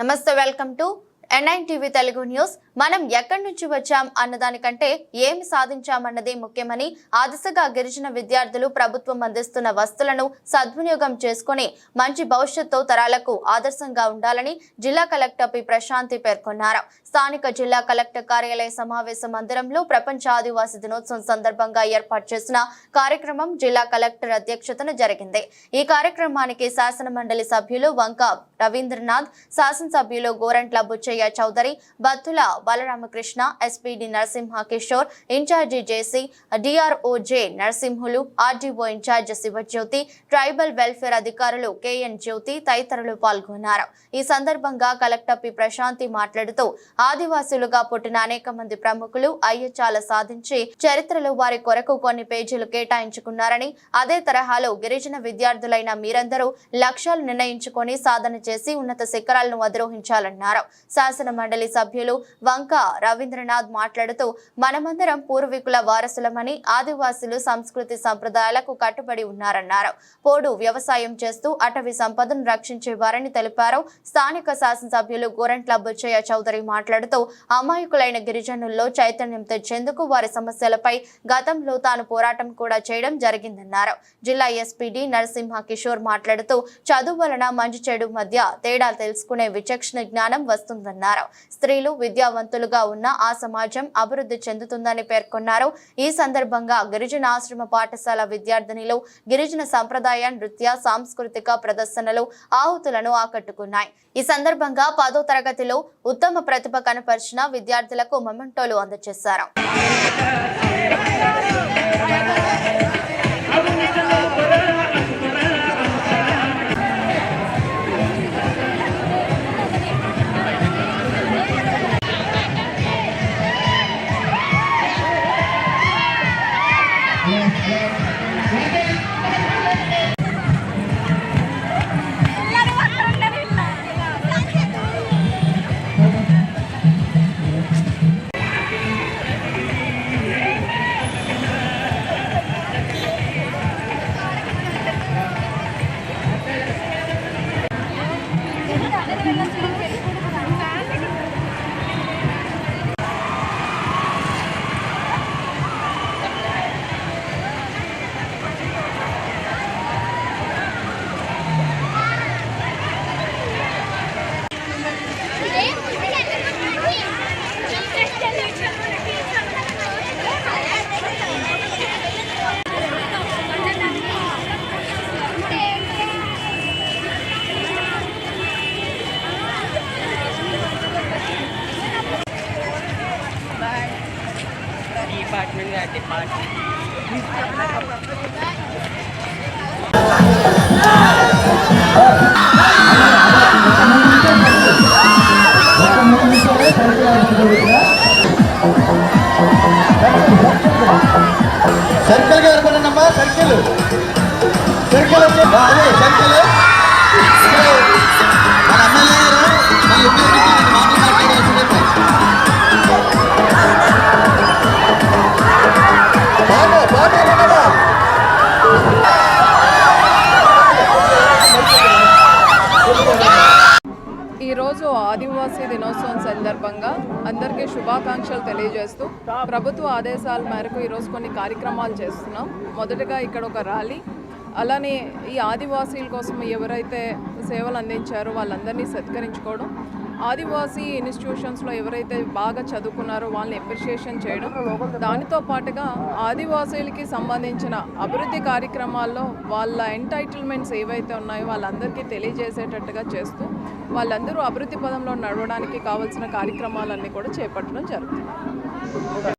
నమస్తే welcome to ఎన్ఐన్ TV Telugu news మనం ఎక్కడి నుంచి వచ్చాం అన్నదానికంటే ఏమి సాధించామన్నదే ముఖ్యమని ఆ దిశగా గిరిజన విద్యార్థులు ప్రభుత్వం అందిస్తున్న వస్తువులను సద్వినియోగం చేసుకుని మంచి భవిష్యత్తు తరాలకు ఆదర్శంగా ఉండాలని జిల్లా కలెక్టర్ పి. ప్రశాంతి పేర్కొన్నారు. స్థానిక జిల్లా కలెక్టర్ కార్యాలయ సమావేశ మందిరంలో ప్రపంచ ఆదివాసి దినోత్సవం సందర్భంగా ఏర్పాటు చేసిన కార్యక్రమం జిల్లా కలెక్టర్ అధ్యక్షతన జరిగింది. ఈ కార్యక్రమానికి శాసన మండలి సభ్యులు వంక రవీంద్రనాథ్ శాసనసభ్యులు Gorantla Butchaiah Chowdary Battula Balaramakrishna SPD Narasimha Kishore incharge JC DRO J Narasimhulu RDO incharge Sivajyothi tribal welfare అధికారులు కేఎన్ జ్యోతి తదితరులు పాల్గొన్నారు. ఈ సందర్భంగా కలెక్టర్ పి ప్రశాంతి మాట్లాడుతూ ఆదివాసులుగా పుట్టిన అనేక మంది ప్రముఖులు అయ్యచాల సాధించి చరిత్రలో వారి కొరకు కొన్ని పేజీలు కేటాయించుకున్నారని అదే తరహాలో గిరిజన విద్యార్థులైన మీరందరూ లక్ష్యాలు నిర్ణయించుకొని సాధన చేసి ఉన్నత శిఖరాలను అధిరోహించాలన్నారు. శాసన మండలి సభ్యులు వంక రవీంద్రనాథ్ మాట్లాడుతూ మనమందరం పూర్వీకుల వారసులమని ఆదివాసులు సంస్కృతి సంప్రదాయాలకు కట్టుబడి ఉన్నారన్నారు. పోడు వ్యవసాయం చేస్తూ అటవీ సంపదను రక్షించేవారని తెలిపారు. స్థానిక శాసనసభ్యులు గోరంట్ల బుచ్చయ్య చౌదరి మాట్లాడుతూ అమాయకులైన గిరిజనుల్లో చైతన్యం తెచ్చేందుకు వారి సమస్యలపై గతంలో తాను పోరాటం కూడా చేయడం జరిగిందన్నారు. జిల్లా ఎస్పీడీ నరసింహ కిషోర్ మాట్లాడుతూ చదువు వలన మంచి చెడు మధ్య తేడా తెలుసుకునే విచక్షణ జ్ఞానం వస్తుందన్నారు. స్త్రీలు ప్రతిభావంతులుగా ఉన్న ఆ సమాజం అభివృద్ధి చెందుతుందని పేర్కొన్నారు. ఈ సందర్భంగా గిరిజన ఆశ్రమ పాఠశాల విద్యార్థినిలు గిరిజన సంప్రదాయ నృత్య సాంస్కృతిక ప్రదర్శనలు ఆహుతులను ఆకట్టుకున్నాయి. ఈ సందర్భంగా పదో తరగతిలో ఉత్తమ ప్రతిభ కనపరిచిన విద్యార్థులకు మొమెంటోలు అందజేశారు. సర్కిల్ గారు పడినమ్మా సర్కిల్ సర్కిల్ వచ్చే అదే సర్కిల్ మన ఎమ్మెల్యే గారు మన ఆదివాసీ దినోత్సవం సందర్భంగా అందరికీ శుభాకాంక్షలు తెలియజేస్తూ ప్రభుత్వ ఆదేశాల మేరకు ఈరోజు కొన్ని కార్యక్రమాలు చేస్తున్నాం. మొదటగా ఇక్కడ ఒక ర్యాలీ. అలానే ఈ ఆదివాసీల కోసం ఎవరైతే సేవలు అందించారో వాళ్ళందరినీ సత్కరించుకోవడం ఆదివాసీ ఇన్స్టిట్యూషన్స్లో ఎవరైతే బాగా చదువుకున్నారో వాళ్ళని అప్రిషియేషన్ చేయడం దానితో పాటుగా ఆదివాసీలకి సంబంధించిన అభివృద్ధి కార్యక్రమాల్లో వాళ్ళ ఎంటైటిల్మెంట్స్ ఏవైతే ఉన్నాయో వాళ్ళందరికీ తెలియజేసేటట్టుగా చేస్తూ వాళ్ళందరూ అభివృద్ధి పదంలో నడవడానికి కావాల్సిన కార్యక్రమాలన్నీ కూడా చేపట్టడం జరుగుతుంది.